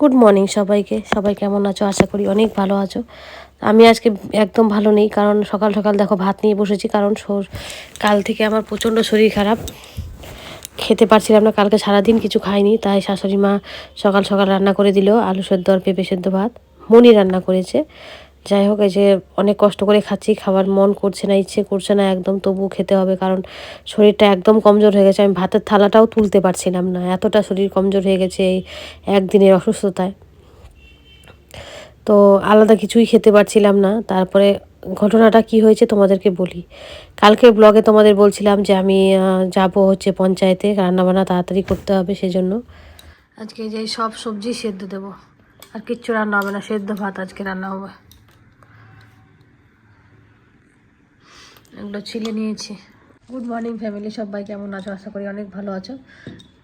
Good morning সবাইকে। সবাই কেমন আছো? আশা করি অনেক ভালো আছো। আমি আজকে একদম ভালো নেই, কারণ সকাল সকাল দেখো ভাত নিয়ে বসেছি, কারণ কাল থেকে আমার প্রচণ্ড শরীর খারাপ। খেতে পারছিলাম না, কালকে সারাদিন কিছু খাইনি, তাই শাশুড়ি মা সকাল সকাল রান্না করে দিল, আলু সেদ্ধ আর পেঁপে সেদ্ধ ভাত। মনি রান্না করেছে। যাই হোক, এই যে অনেক কষ্ট করে খাচ্ছি, খাবার মন করছে না, ইচ্ছে করছে না, একদম তবু খেতে হবে, কারণ শরীরটা একদম কমজোর হয়ে গেছে। আমি ভাতের থালাটাও তুলতে পারছিলাম না, এতটা শরীর কমজোর হয়ে গেছে এই একদিনের অসুস্থতায়। তো আলাদা কিছুই খেতে পারছিলাম না। তারপরে ঘটনাটা কি হয়েছে তোমাদেরকে বলি। কালকে ব্লগে তোমাদের বলছিলাম যে আমি যাব হচ্ছে পঞ্চায়েতে, রান্নাবান্না তাড়াতাড়ি করতে হবে সেজন্য। আজকে যে সব সবজি সেদ্ধ দেবো। আর কিচ্ছু রান্না হবে না, সেদ্ধ ভাত আজকে রান্না হবে। এগুলো ছিলে নিয়েছি। গুড মর্নিং ফ্যামিলি সবাই কেমন আছো? আশা করি অনেক ভালো আছো।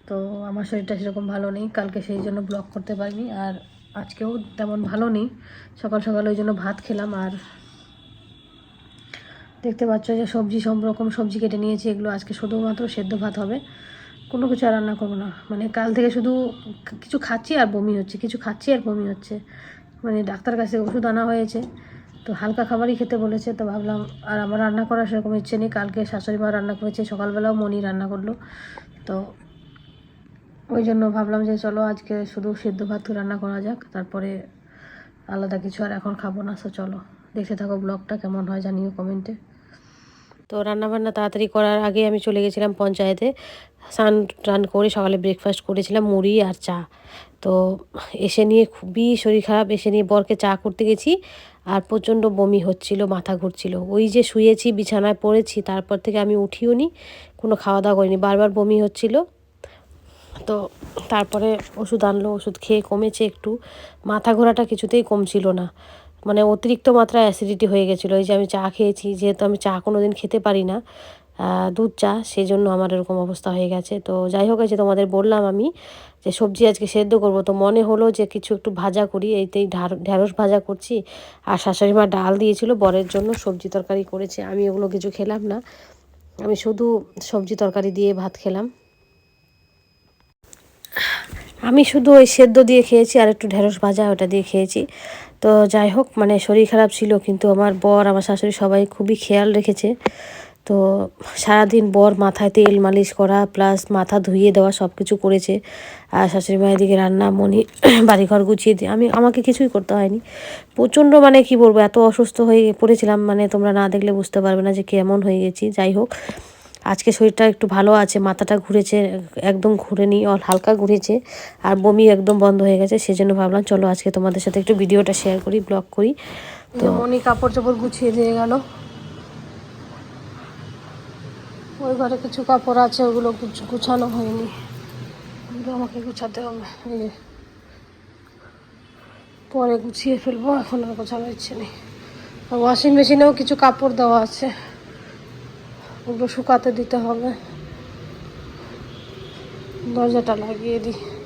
তো আমার শরীরটা সেরকম ভালো নেই, কালকে সেই জন্য ব্লগ করতে পারিনি, আর আজকেও তেমন ভালো নেই। সকাল সকাল ওই জন্য ভাত খেলাম, আর দেখতে পাচ্ছ যে সবজি সব রকম সবজি কেটে নিয়েছি, এগুলো আজকে শুধুমাত্র সেদ্ধ ভাত হবে। কোনো কিছু আর রান্না করব না। মানে কাল থেকে শুধু কিছু খাচ্ছি আর বমি হচ্ছে, কিছু খাচ্ছি আর বমি হচ্ছে। মানে ডাক্তার কাছে ওষুধ আনা হয়েছে। তো হালকা খাবারই খেতে বলেছে, তো ভাবলাম আর আমার রান্না করার সেরকম ইচ্ছে নেই। কালকে শাশুড়ি মা রান্না করেছে, সকালবেলাও মনি রান্না করল। তো ওই জন্য ভাবলাম যে চলো আজকে শুধু সেদ্ধ ভাত রান্না করা যাক, তারপরে আলাদা কিছু আর এখন খাব না সো চলো। দেখতে থাকো ব্লগটা কেমন হয়, জানিও কমেন্টে। তো রান্নাবান্না তাড়াতাড়ি করার আগে আমি চলে গেছিলাম পঞ্চায়েতে। স্নান টান করে সকালে ব্রেকফাস্ট করেছিলাম, মুড়ি আর চা। তো এসে নিয়ে খুবই শরীর খারাপ, এসে নিয়ে বরকে চা করতে গেছি আর প্রচণ্ড বমি হচ্ছিল, মাথা ঘুরছিল। ওই যে শুয়েছি, বিছানায় পড়েছি, তারপর থেকে আমি উঠিও নি, কোনো খাওয়া দাওয়া করিনি। বারবার বমি হচ্ছিল। তো তারপরে ওষুধ আনলো, ওষুধ খেয়ে কমেছে একটু। মাথা ঘোরাটা কিছুতেই কমছিল না। মানে অতিরিক্ত মাত্রায় অ্যাসিডিটি হয়ে গেছিল। এই যে আমি চা খেয়েছি, যেহেতু আমি চা কোনো দিন খেতে পারি না দুধ, চা সেই জন্য আমার এরকম অবস্থা হয়ে গেছে। তো যাই হোক যে তোমাদের বললাম আমি যে সবজি আজকে সেদ্ধ করব, তো মনে হলো যে কিছু একটু ভাজা করি। এইতেই ঢ্যাঁড়স ভাজা করছি আর শাশুড়ি মা ডাল দিয়েছিল, বরের জন্য সবজি তরকারি করেছে। আমি ওগুলো কিছু খেলাম না, আমি শুধু সবজি তরকারি দিয়ে ভাত খেলাম। আমি শুধু ওই সেদ্ধ দিয়ে খেয়েছি আর একটু ঢেঁড়স ভাজা ওটা দিয়ে খেয়েছি। তো যাই হোক মানে শরীর খারাপ ছিল, কিন্তু আমার বর, আমার শাশুড়ি সবাই খুবই খেয়াল রেখেছে। তো সারাদিন বর মাথায় তেল মালিশ করা প্লাস মাথা ধুইয়ে দেওয়া সব কিছু করেছে। আর শাশুড়ি মায়ের দিকে রান্না, মনি বাড়িঘর গুছিয়ে দিয়ে, আমি, আমাকে কিছুই করতে হয়নি। প্রচণ্ড মানে কি বলব, এত অসুস্থ হয়ে পড়েছিলাম মানে তোমরা না দেখলে বুঝতে পারবে না যে কেমন হয়ে গেছি, যাই হোক। আজকে শরীরটা একটু ভালো আছে, মাথাটা ঘুরেছে, একদম ঘুরেনি, অল হালকা ঘুরেছে, আর বমি একদম বন্ধ হয়ে গেছে, সেজন্য ভাবলাম চলো আজকে তোমাদের সাথে একটু ভিডিওটা শেয়ার করি ব্লগ করি। তো মনি কাপড় চোপড় গুছিয়ে দিয়ে গেল। ওই ঘরে কিছু কাপড় আছে, ওগুলো গুছানো হয়নি। ওগুলো আমাকে গুছাতে হবে। পরে গুছিয়ে ফেলব, এখন আর গোছানো ইচ্ছে নেই। আর ওয়াশিং মেশিনেও কিছু কাপড় দেওয়া আছে। ওগুলো শুকাতে দিতে হবে। দরজাটা লাগিয়ে দিই।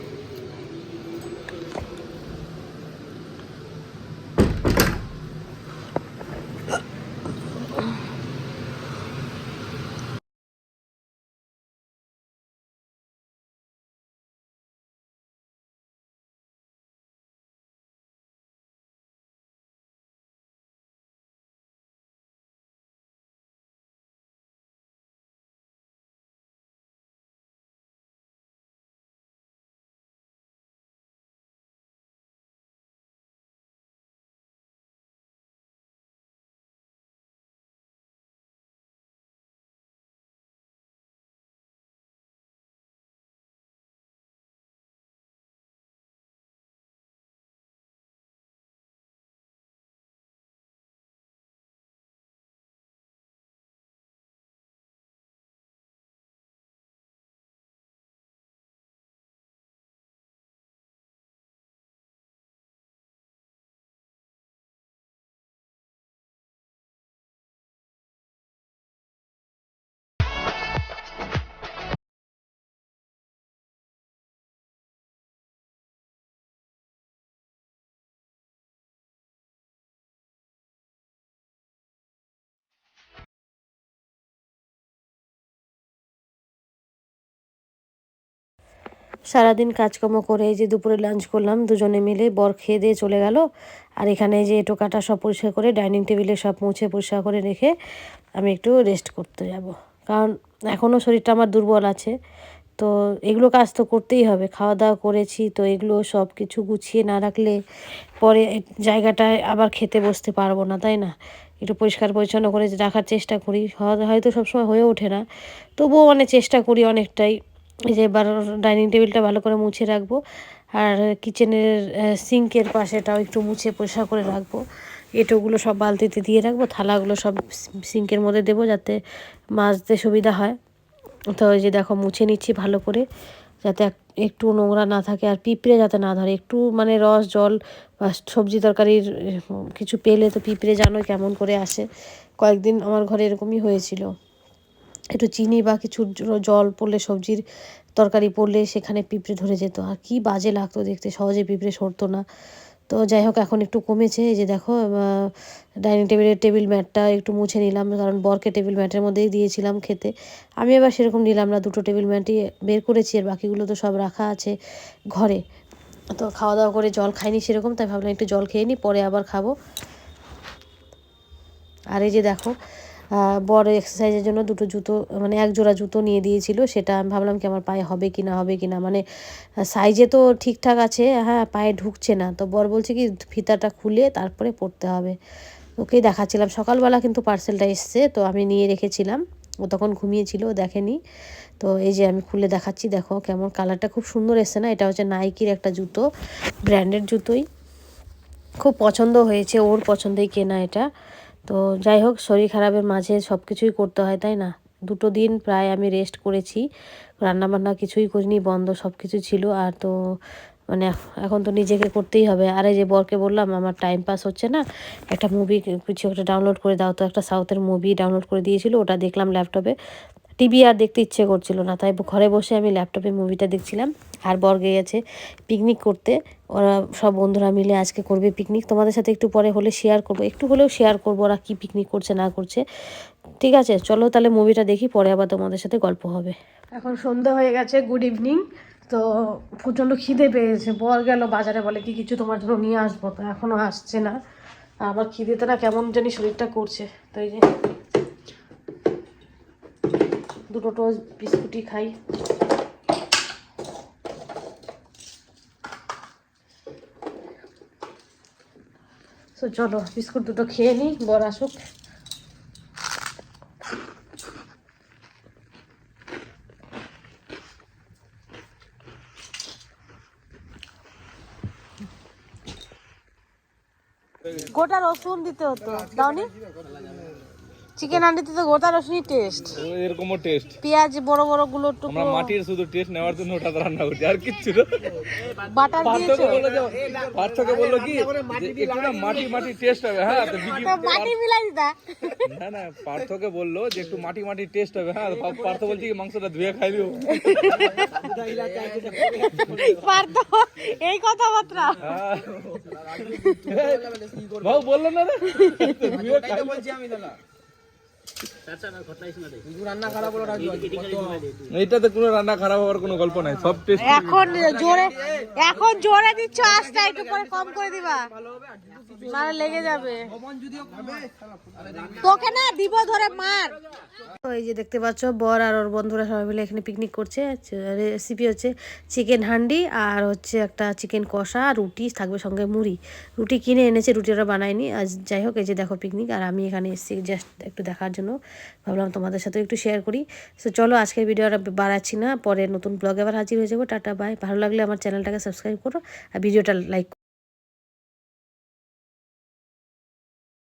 সারাদিন কাজকর্ম করে এই যে দুপুরে লাঞ্চ করলাম, দুজনে মিলে বর খেয়ে দিয়ে চলে গেল। আর এখানে যে এটো কাটা সব পরিষ্কার করে ডাইনিং টেবিলে সব মুছে পরিষ্কার করে রেখে আমি একটু রেস্ট করতে যাব। কারণ এখনও শরীরটা আমার দুর্বল আছে, তো এগুলো কাজ তো করতেই হবে। খাওয়া দাওয়া করেছি, তো এগুলো সব কিছু গুছিয়ে না রাখলে পরে জায়গাটায় আবার খেতে বসতে পারব না, তাই না? একটু পরিষ্কার পরিচ্ছন্ন করে রাখার চেষ্টা করি। হয়- হয়তো সবসময় হয়ে ওঠে না, তবুও মানে চেষ্টা করি অনেকটাই। এই যে এবার ডাইনিং টেবিলটা ভালো করে মুছে রাখব। আর কিচেনের সিঙ্কের পাশেটাও একটু মুছে পরিষ্কার করে রাখব। এঁটোগুলো সব বালতিতে দিয়ে রাখব, থালাগুলো সব সিঙ্কের মধ্যে দেবো যাতে মাজতে সুবিধা হয়। তো ওই যে দেখো মুছে নিচ্ছি ভালো করে, যাতে এক- একটু নোংরা না থাকে আর পিঁপড়ে যাতে না ধরে। একটু মানে রস, জল বা সবজি তরকারির কিছু পেলে তো পিঁপড়ে জানো কেমন করে আসে। কয়েকদিন আমার ঘরে এরকমই হয়েছিল। একটু চিনি বা কিছু জল পড়লে, সবজির তরকারি পড়লে সেখানে পিঁপড়ে ধরে যেত। আর কি বাজে লাগতো দেখতে, সহজে পিঁপড়ে সরতো না। তো যাই হোক, এখন একটু কমেছে। এই যে দেখো ডাইনিং টেবিলের টেবিল ম্যাটটা একটু মুছে নিলাম, কারণ বরকে টেবিল ম্যাটের মধ্যেই দিয়েছিলাম খেতে। আমি আবার সেরকম নিলাম না, দুটো টেবিল ম্যাটই বের করেছি, আর বাকিগুলো তো সব রাখা আছে ঘরে। তো খাওয়া দাওয়া করে জল খাইনি সেরকম, তাই ভাবলাম একটু জল খেয়ে নিই পরে আবার খাব। আর এই যে দেখো বড় এক্সারসাইজের জন্য দুটো জুতো মানে এক জোড়া জুতো নিয়ে দিয়েছিল। সেটা আমি ভাবলাম কি আমার পায়ে হবে কি না, হবে কি না। মানে সাইজে তো ঠিকঠাক আছে হ্যাঁ পায়ে ঢুকছে না। তো বর বলছে কি, ফিতাটা খুলে তারপরে পরতে হবে। ওকেই দেখাচ্ছিলাম। সকালবেলা কিন্তু পার্সেলটা এসছে, তো আমি নিয়ে রেখেছিলাম। ও তখন ঘুমিয়েছিল দেখেনি। তো এই যে আমি খুলে দেখাচ্ছি, দেখো কেমন কালারটা খুব সুন্দর এসছে না? এটা হচ্ছে নাইকির একটা জুতো ব্র্যান্ডেড জুতোই। খুব পছন্দ হয়েছে, ওর পছন্দেই কেনা এটা। তো যাই হোক, শরীর খারাপের মাঝে সব কিছুই করতে হয়, তাই না? দুটো দিন প্রায় আমি রেস্ট করেছি। রান্নাবান্না কিছুই করিনি, বন্ধ সব কিছু ছিল। আর তো মানে এখন তো নিজেকে করতেই হবে। আর এই যে বরকে বললাম, আমার টাইম পাস হচ্ছে না। একটা মুভি কিছু একটা ডাউনলোড করে দাও। তো একটা সাউথের মুভি ডাউনলোড করে দিয়েছিল, ওটা দেখলাম ল্যাপটপে টিভি আর দেখতে ইচ্ছে করছিল না, তাই ঘরে বসে আমি ল্যাপটপে মুভিটা দেখছিলাম। আর বর গিয়েছে পিকনিক করতে। ওরা সব বন্ধুরা মিলে আজকে করবে পিকনিক তোমাদের সাথে একটু পরে হলে শেয়ার করব। একটু হলেও শেয়ার করব ওরা কী পিকনিক করছে, না করছে। ঠিক আছে, চলো তাহলে মুভিটা দেখি, পরে আবার তোমাদের সাথে গল্প হবে। এখন সন্ধ্যা হয়ে গেছে গুড ইভিনিং তো প্রচণ্ড খিদে পেয়েছে। বর গেল বাজারে, বলে কি কিছু তোমার জন্য নিয়ে আসব? তো এখনও আসছে না। আবার খিদেতে না কেমন জানি শরীরটা করছে। তো এই যে দুটো টোস্ট বিস্কুটই খাই। তো চলো, বিস্কুট দুটো খেয়ে নিই, বর আসুক। গোটা রসুন দিতে হতো। দাওনি? চিকেন হান্ডিতে তো গোটা রসুনই টেস্ট এরকমও টেস্ট পেঁয়াজ বড় বড়গুলো টুকরো। আমরা মাটির শুধু টেস্ট নেওয়ার জন্য ওটা রান্না করছি আর কিচ্ছু না। বাটার দিয়েছ। পার্থক্য বলল কি একটু না মাটি মাটি টেস্ট হবে হ্যাঁ তো বিকি মাটি মিলাই দিতা না না পার্থকে বলল যে একটু মাটি মাটি টেস্ট হবে হ্যাঁ পার্থ বলছি কি মাংসটা ধুয়ে খাই দিও পারতো এই কথাবার্তা। হ্যাঁ। বাবু বলল না রে? ধুয়ে খাই। দেখতে পাচ্ছ, বর আর ওর বন্ধুরা সবাই মিলে এখানে পিকনিক করছে। রেসিপি হচ্ছে চিকেন হান্ডি আর হচ্ছে একটা চিকেন কষা, রুটি, থাকবে সঙ্গে মুড়ি। রুটি কিনে এনেছে, রুটি ওরা বানায়নি। আজ যাই হোক, এই যে দেখো পিকনিক আর আমি এখানে এসেছি জাস্ট একটু দেখার জন্য। ভাবলাম তোমাদের সাথে একটু শেয়ার করি। সো চলো আজকের ভিডিও আর বাড়াচ্ছি না। পরে নতুন ব্লগে আবার হাজির হয়ে যাব। টাটা বাই ভালো লাগলে আমার চ্যানেলটাকে সাবস্ক্রাইব করো। আর ভিডিওটা লাইক